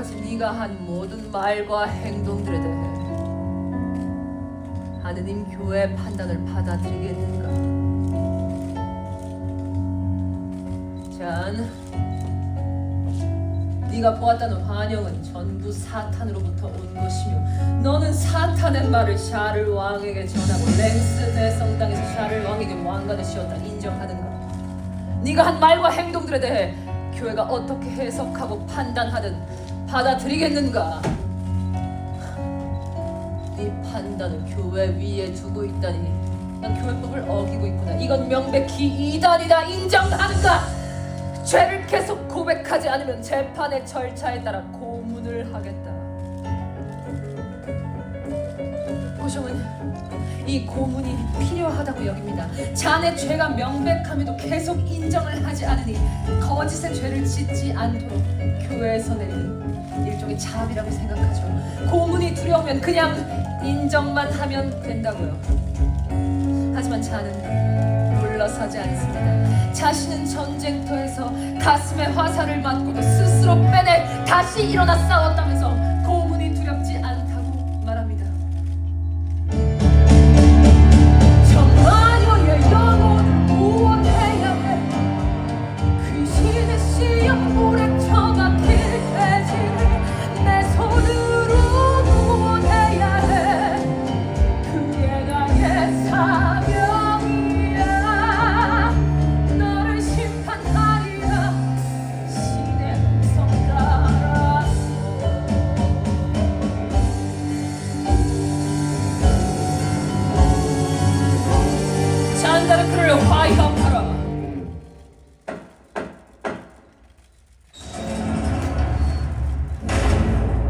지금까지 네가 한 모든 말과 행동들에 대해 하느님 교회의 판단을 받아들이겠는가? 자, 네가 보았다는 환영은 전부 사탄으로부터 온 것이며 너는 사탄의 말을 샤를 왕에게 전하고 랭스 대성 땅에서 샤를 왕에게 왕관을 씌웠다 인정하는가? 네가 한 말과 행동들에 대해 교회가 어떻게 해석하고 판단하든 받아들이겠는가? 네 판단을 교회 위에 두고 있다니 난 교회법을 어기고 있구나 이건 명백히 이단이다 인정하는가? 죄를 계속 고백하지 않으면 재판의 절차에 따라 고문을 하겠다 고종은 이 고문이 필요하다고 여깁니다. 자네 죄가 명백함에도 계속 인정을 하지 않으니 거짓의 죄를 짓지 않도록 교회에서 내리는 일종의 자비라고 생각하죠. 고문이 두려우면 그냥 인정만 하면 된다고요. 하지만 자는 물러서지 않습니다. 자신은 전쟁터에서 가슴에 화살을 맞고도 스스로 빼내 다시 일어나 싸웠다고 through.